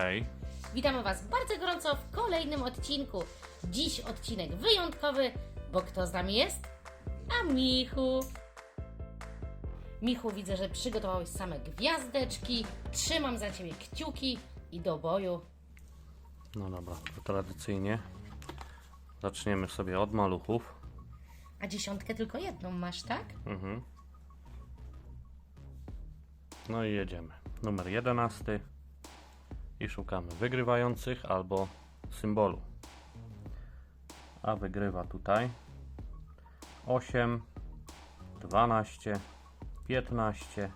Hej. Witamy Was bardzo gorąco w kolejnym odcinku. Dziś odcinek wyjątkowy, bo kto z nami jest? A Michu. Michu, widzę, że przygotowałeś same gwiazdeczki. Trzymam za Ciebie kciuki i do boju. No dobra, to tradycyjnie zaczniemy sobie od maluchów. A dziesiątkę tylko jedną masz, tak? Mhm. No i jedziemy. Numer 11 i szukamy wygrywających albo symbolu. A wygrywa tutaj 8, 12, 15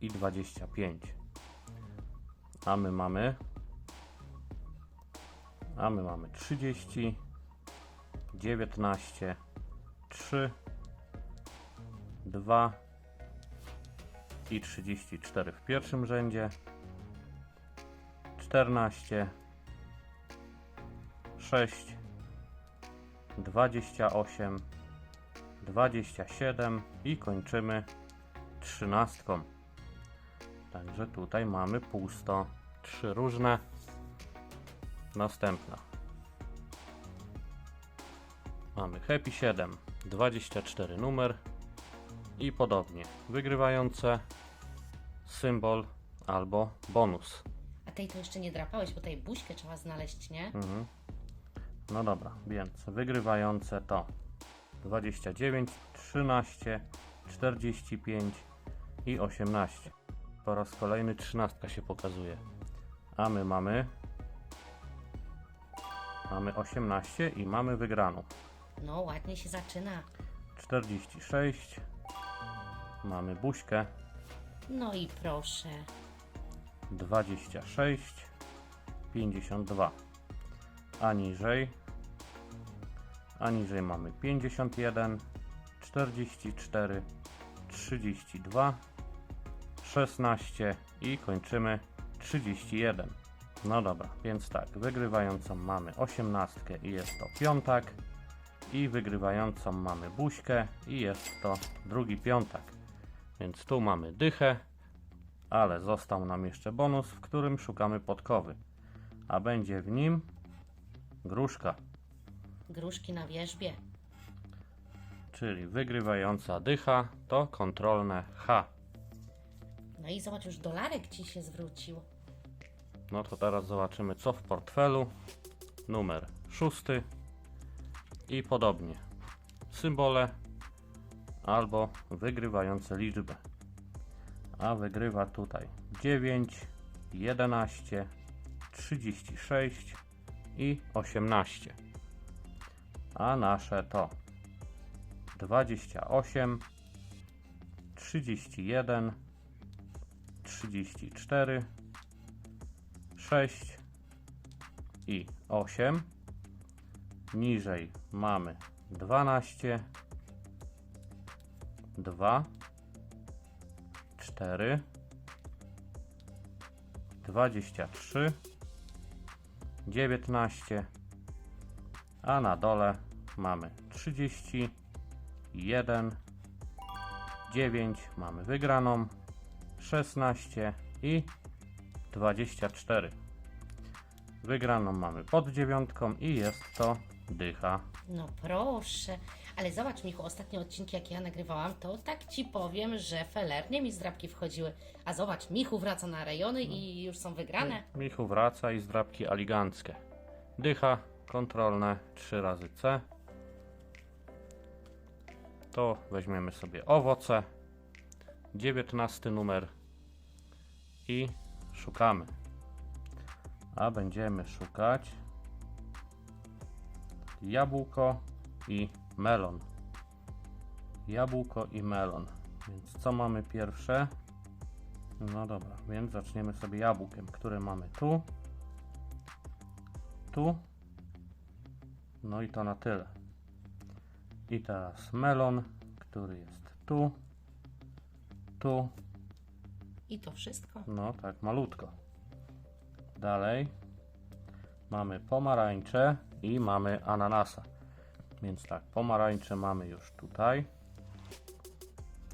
i 25. A my mamy a my mamy 30, 19, 3, 2 i 34 w pierwszym rzędzie, 14, 6, 28, 27 i kończymy 13. Także tutaj mamy pusto, trzy różne. Następna. Mamy Happy 7, 24 numer i podobnie. Wygrywające symbol albo bonus. A tej to jeszcze nie drapałeś, bo tutaj buźkę trzeba znaleźć, nie? Mhm. No dobra, więc wygrywające to 29, 13, 45 i 18. Po raz kolejny 13 się pokazuje. A my mamy mamy 18 i mamy wygraną. No, ładnie się zaczyna. 46 mamy buźkę No i proszę. 26 52 a niżej? A niżej mamy 51 44 32 16 i kończymy 31 no dobra, więc tak, wygrywającą mamy 18 i jest to piątak i wygrywającą mamy buźkę i jest to drugi piątak więc tu mamy dychę ale został nam jeszcze bonus, w którym szukamy podkowy. A będzie w nim gruszka, Gruszki na wierzbie. czyli wygrywająca dycha to kontrolne H. No i zobacz, już dolarek Ci się zwrócił. No to teraz zobaczymy co w portfelu. Numer szósty i podobnie. Symbole albo wygrywające liczbę. A wygrywa tutaj 9, 11, 36 i 18. A nasze to 28, 31, 34, 6 i 8. Niżej mamy 12, 2, 4, 23, 19, a na dole mamy 30, 1, 9 mamy wygraną, 16 i 24. Wygraną mamy pod dziewiątką i jest to dycha. No proszę. Ale zobacz, Michu, ostatnie odcinki, jakie ja nagrywałam, to tak Ci powiem, że felernie mi zdrabki wchodziły. A zobacz, Michu wraca na rejony i już są wygrane. Michu wraca i zdrabki aliganckie. Dycha, kontrolne 3 razy C. To weźmiemy sobie owoce. 19 numer i szukamy. A będziemy szukać jabłko i melon. Jabłko i melon. Więc co mamy pierwsze? No dobra, więc zaczniemy sobie jabłkiem, które mamy tu, tu, no i to na tyle. I teraz melon, który jest tu, tu, I to wszystko. no tak malutko. Dalej mamy pomarańcze i mamy ananasa. Więc tak, pomarańcze mamy już tutaj,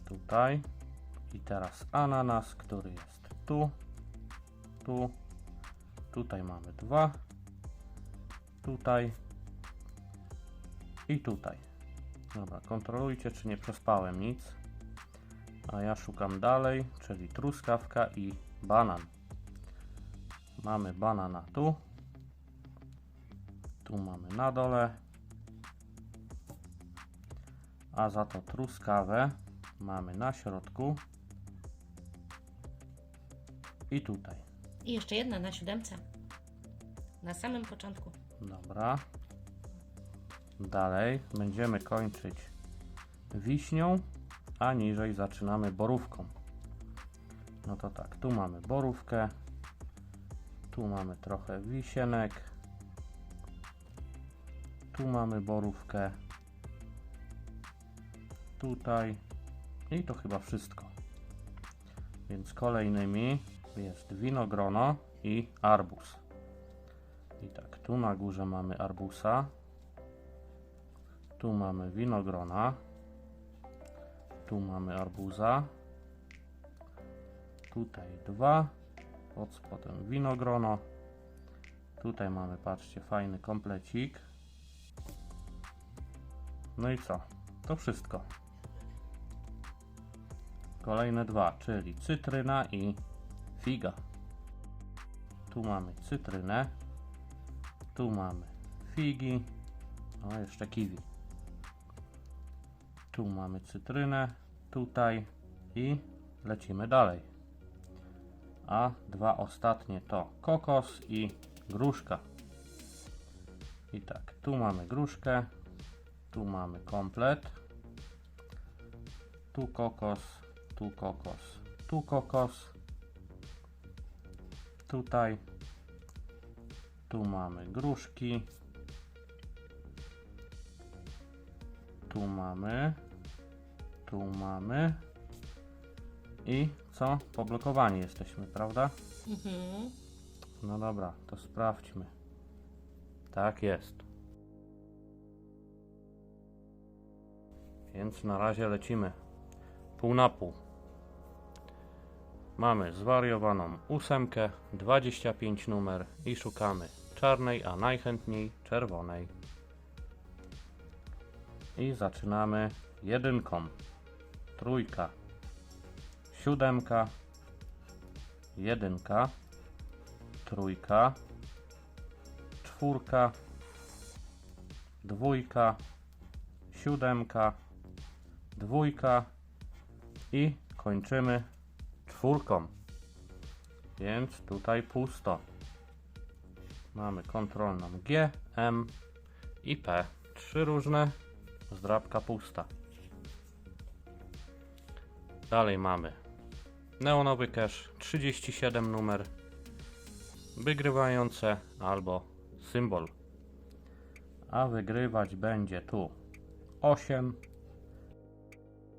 tutaj i teraz ananas, który jest tu, tu, Tutaj mamy dwa. Tutaj. I tutaj. Dobra, kontrolujcie, czy nie przespałem nic. A ja szukam dalej, czyli truskawka i banan. Mamy banana tu. Tu mamy na dole. A za to truskawę mamy na środku. I tutaj. I jeszcze jedna na siódemce. Na samym początku. Dobra. Dalej będziemy kończyć wiśnią, a niżej zaczynamy borówką. No to tak, tu mamy borówkę, tu mamy trochę wisienek, tu mamy borówkę, tutaj i to chyba wszystko. Więc kolejnymi jest winogrono i arbuz. I tak, tu na górze mamy arbusa. Tu mamy winogrona. Tu mamy arbuza. Tutaj dwa. Pod spodem winogrono. Tutaj mamy, patrzcie, fajny komplecik. No i co? To wszystko. Kolejne dwa, czyli cytryna i figa. Tu mamy cytrynę. Tu mamy figi. O, jeszcze kiwi. Tu mamy cytrynę. Tutaj. I lecimy dalej. A dwa ostatnie to kokos i gruszka. I tak, tu mamy gruszkę. Tu mamy komplet. Tu kokos. Tu kokos. Tu kokos. Tutaj tu mamy gruszki. Tu mamy. Tu mamy. I co? Poblokowani jesteśmy, prawda? Mhm. No dobra, to sprawdźmy. Tak jest. Więc na razie lecimy. Pół na pół. Mamy zwariowaną ósemkę, 25 numer i szukamy czarnej, a najchętniej czerwonej. I zaczynamy jedynką, trójka, siódemka, jedynka, trójka, czwórka, dwójka, siódemka, dwójka i kończymy czwórką. Więc tutaj pusto. Mamy kontrolną G, M i P. Trzy różne, zdrabka pusta. Dalej mamy neonowy cache 37 numer wygrywające albo symbol. A wygrywać będzie tu 8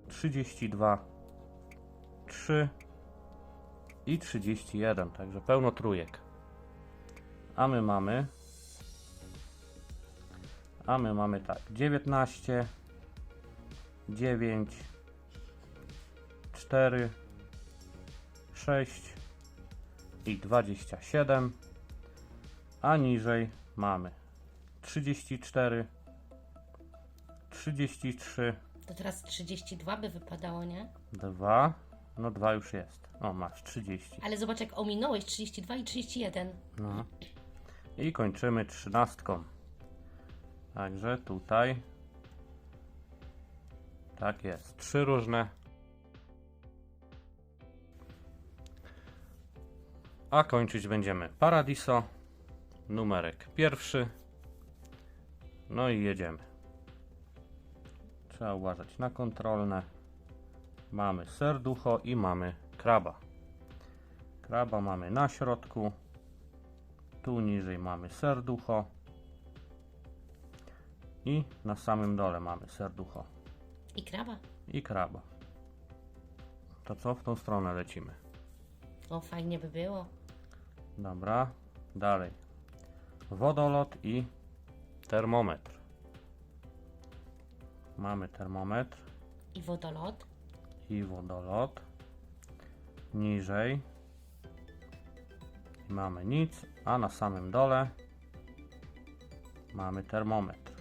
32 3 i 31, także pełno trójek. A my mamy a my mamy tak 19 9 4 6 i 27 a niżej mamy 34 33 To teraz 32 by wypadało, nie? 2 no 2 już jest. O masz 30 Ale zobacz, jak ominąłeś 32 i 31. no. i kończymy trzynastką. Także tutaj tak jest. Trzy różne. A kończyć będziemy Paradiso numerek pierwszy. No i jedziemy trzeba uważać na kontrolne mamy serducho i mamy kraba kraba mamy na środku tu niżej mamy serducho i na samym dole mamy serducho I kraba. i kraba to co w tą stronę lecimy O, fajnie by było. Dobra, dalej. Wodolot i termometr. Mamy termometr I wodolot. i wodolot. Niżej I mamy nic, a na samym dole mamy termometr.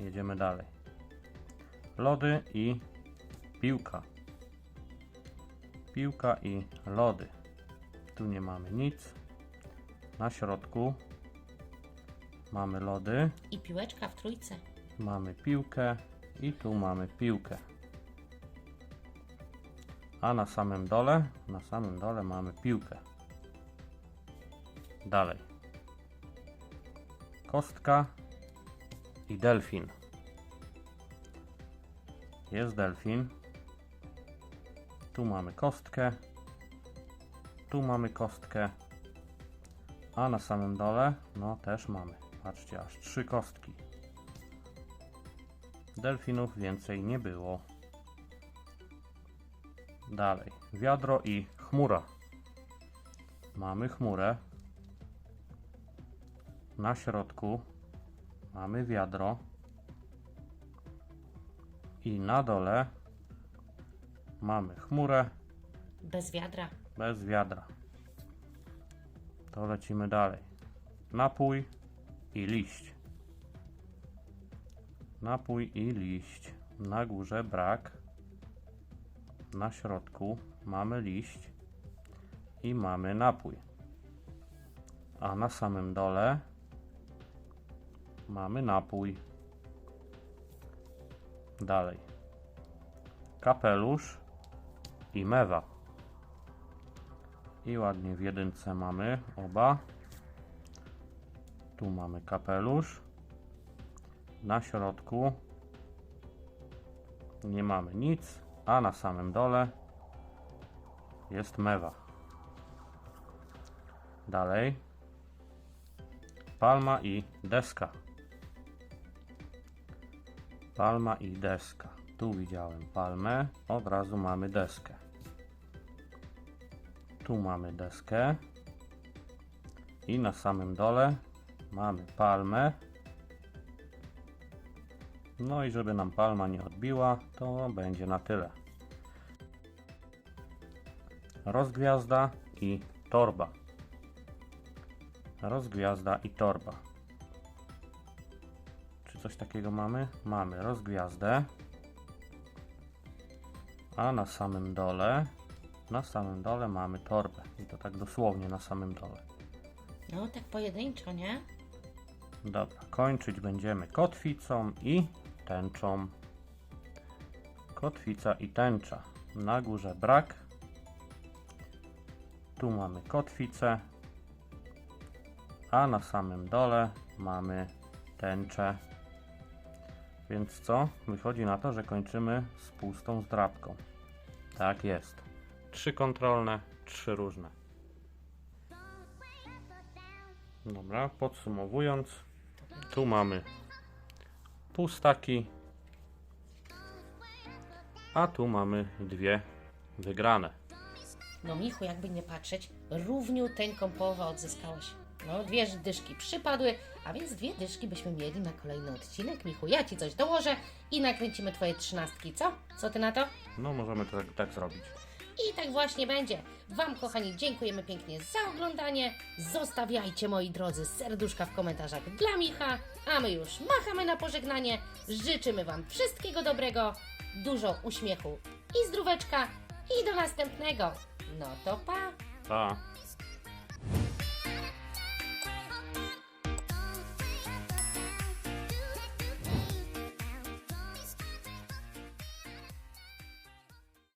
Jedziemy dalej. Lody i piłka. Piłka i lody. Tu nie mamy nic. Na środku mamy lody, I piłeczka w trójce. mamy piłkę i tu mamy piłkę. A na samym dole, na samym dole mamy piłkę. Dalej. Kostka i delfin. Jest delfin. Tu mamy kostkę. Tu mamy kostkę. A na samym dole, no też mamy. Patrzcie, aż trzy kostki. Delfinów więcej nie było. Dalej. Wiadro i chmura. Mamy chmurę. Na środku mamy wiadro. I na dole mamy chmurę Bez wiadra. bez wiadra. To lecimy dalej. Napój i liść. Napój i liść. Na górze brak. Na środku mamy liść i mamy napój. A na samym dole mamy napój. Dalej. Kapelusz i mewa. I ładnie w jedynce mamy oba. Tu mamy kapelusz. Na środku nie mamy nic, a na samym dole jest mewa. Dalej. Palma i deska. Palma i deska. Tu widziałem palmę, od razu mamy deskę. Tu mamy deskę. I na samym dole mamy palmę. No i żeby nam palma nie odbiła, to będzie na tyle. Rozgwiazda i torba. Rozgwiazda i torba. Czy coś takiego mamy? Mamy rozgwiazdę. A na samym dole, na samym dole mamy torbę. I to tak dosłownie na samym dole. No tak pojedynczo, nie? Dobra, kończyć będziemy kotwicą i tęczą. Kotwica i tęcza. Na górze brak. Tu mamy kotwicę. A na samym dole mamy tęczę. Więc co? Wychodzi na to, że kończymy z pustą zdrabką. Tak jest. Trzy kontrolne, trzy różne. Dobra, podsumowując, tu mamy pustaki, a tu mamy dwie wygrane. No Michu, jakby nie patrzeć, równiuteńką połowę odzyskałeś. No, dwie dyszki przypadły, a więc dwie dyszki byśmy mieli na kolejny odcinek. Michu, ja Ci coś dołożę i nakręcimy Twoje trzynastki, co? Co Ty na to? No, możemy to tak, tak zrobić. I tak właśnie będzie. Wam, kochani, dziękujemy pięknie za oglądanie. Zostawiajcie, moi drodzy, serduszka w komentarzach dla Micha, a my już machamy na pożegnanie. Życzymy Wam wszystkiego dobrego, dużo uśmiechu i zdróweczka i do następnego. No to pa! Pa!